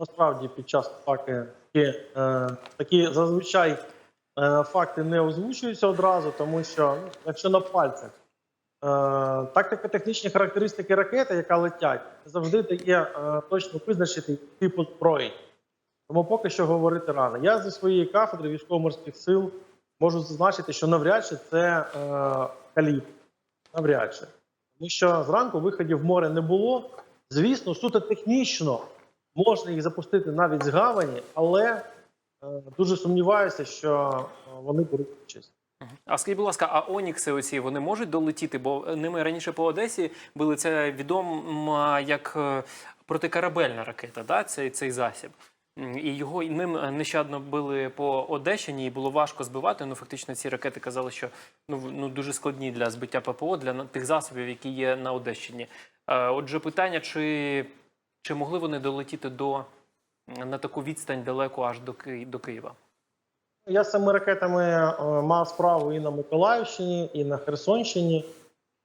насправді під час атаки такі, е, такі зазвичай е, факти не озвучуються одразу, тому що ну, якщо на пальцях. Е, Тактико-технічні характеристики ракети, яка летять, завжди дає е, точно визначити типу зброї. Тому поки що говорити рано. Я зі своєї кафедри військово-морських сил можу зазначити, що навряд чи це е, калібр. Навряд чи. Тому що зранку виходів в море не було. Звісно, суто технічно можна їх запустити навіть з гавані, але е, дуже сумніваюся, що е, вони беруть участь. А скажіть, будь ласка, а Онікси оці вони можуть долетіти? Бо ними раніше по Одесі були це відомо як е, протикорабельна ракета, да? цей, цей засіб. І його ним нещадно били по Одещині, і було важко збивати. Ну фактично ці ракети казали, що ну, ну дуже складні для збиття ППО для тих засобів, які є на Одещині. Е, Отже, питання, чи, чи могли вони долетіти до на таку відстань далеко аж до, Ки- до Києва? Я з цими ракетами е, мав справу і на Миколаївщині, і на Херсонщині.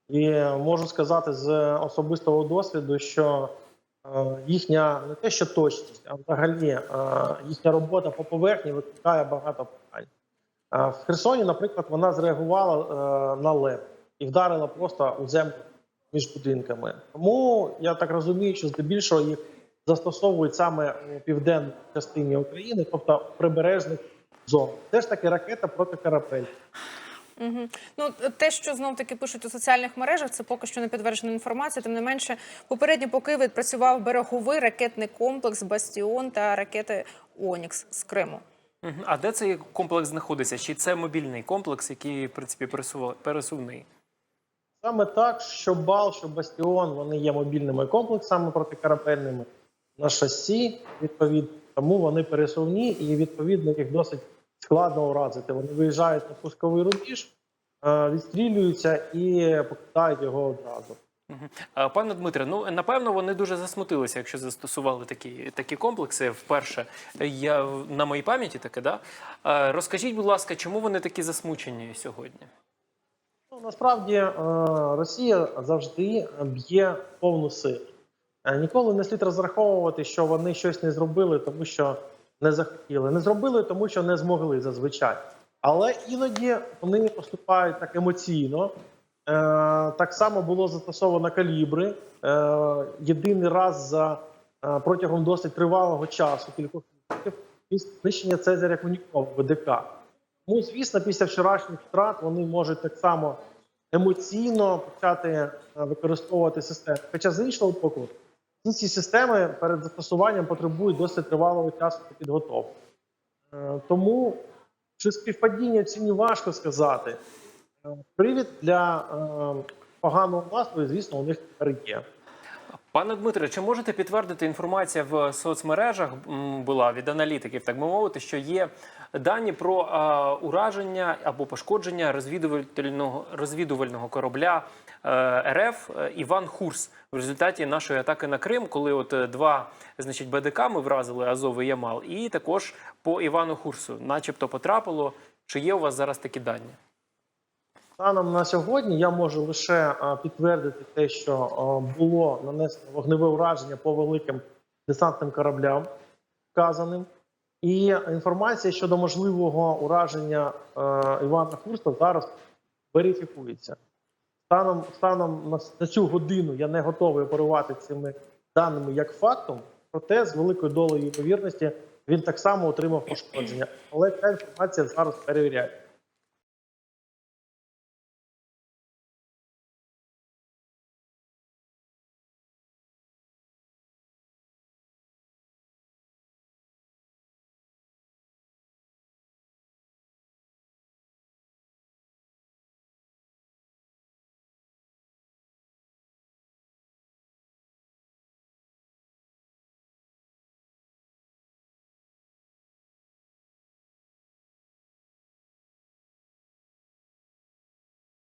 І можу сказати з особистого досвіду, що е, їхня не те, що точність, а взагалі е, їхня робота по поверхні викликає багато питань. В Херсоні, наприклад, вона зреагувала на лед і вдарила просто у землю між будинками. Тому я так розумію, що здебільшого їх застосовують саме у південній частині України, тобто в прибережних зон. Теж таки ракета проти корабель. Угу. Ну те, що знов таки пишуть у соціальних мережах, це поки що не підтверджена інформація. Тим не менше, попередньо поки відпрацював береговий ракетний комплекс Бастіон та ракети Онікс з Криму. А де цей комплекс знаходиться? Чи це мобільний комплекс, який в принципі пересува- пересувний? Саме так, що Бал, що Бастіон, вони є мобільними комплексами протикорабельними на шасі, відповідно. Тому вони пересувні і відповідно їх досить складно уразити. Вони виїжджають на пусковий рубіж, е, відстрілюються і покидають його одразу. Пане Дмитре, ну напевно вони дуже засмутилися, якщо застосували такі, такі комплекси вперше. Я на моїй пам'яті таке, да? Розкажіть, будь ласка, чому вони такі засмучені сьогодні? Ну, насправді е, Росія завжди б'є повну силу. Е, Ніколи не слід розраховувати, що вони щось не зробили, тому що не захотіли. Не зробили, тому що не змогли зазвичай. Але іноді вони поступають так емоційно. Е, Так само було застосовано калібри. Єдиний раз за протягом досить тривалого часу, кількох років, знищення Цезаря Кунікова ВДК. Тому, звісно, після вчорашніх втрат вони можуть так само емоційно почати е, використовувати систему. Хоча з іншого боку, всі ці системи перед застосуванням потребують досить тривалого часу та підготовки. Е, Тому чи співпадіння ціні важко сказати. Е, Привід для поганого настрою, звісно, у них тепер є. Пане Дмитре, чи можете підтвердити інформація в соцмережах була від аналітиків, так би мовити, що є дані про а, ураження або пошкодження розвідувального розвідувального корабля е, РФ е, Іван Хурс в результаті нашої атаки на Крим, коли от е, два значить БДК ми вразили Азов і Ямал, і також по Івану Хурсу, начебто, потрапило. Чи є у вас зараз такі дані? Станом на сьогодні я можу лише е, підтвердити те, що е, було нанесено вогневе ураження по великим десантним кораблям вказаним. І інформація щодо можливого ураження е, Івана Хурста зараз верифікується. Станом, станом на цю годину я не готовий оперувати цими даними як фактом, проте з великою долею ймовірності він так само отримав пошкодження. Але ця інформація зараз перевіряється.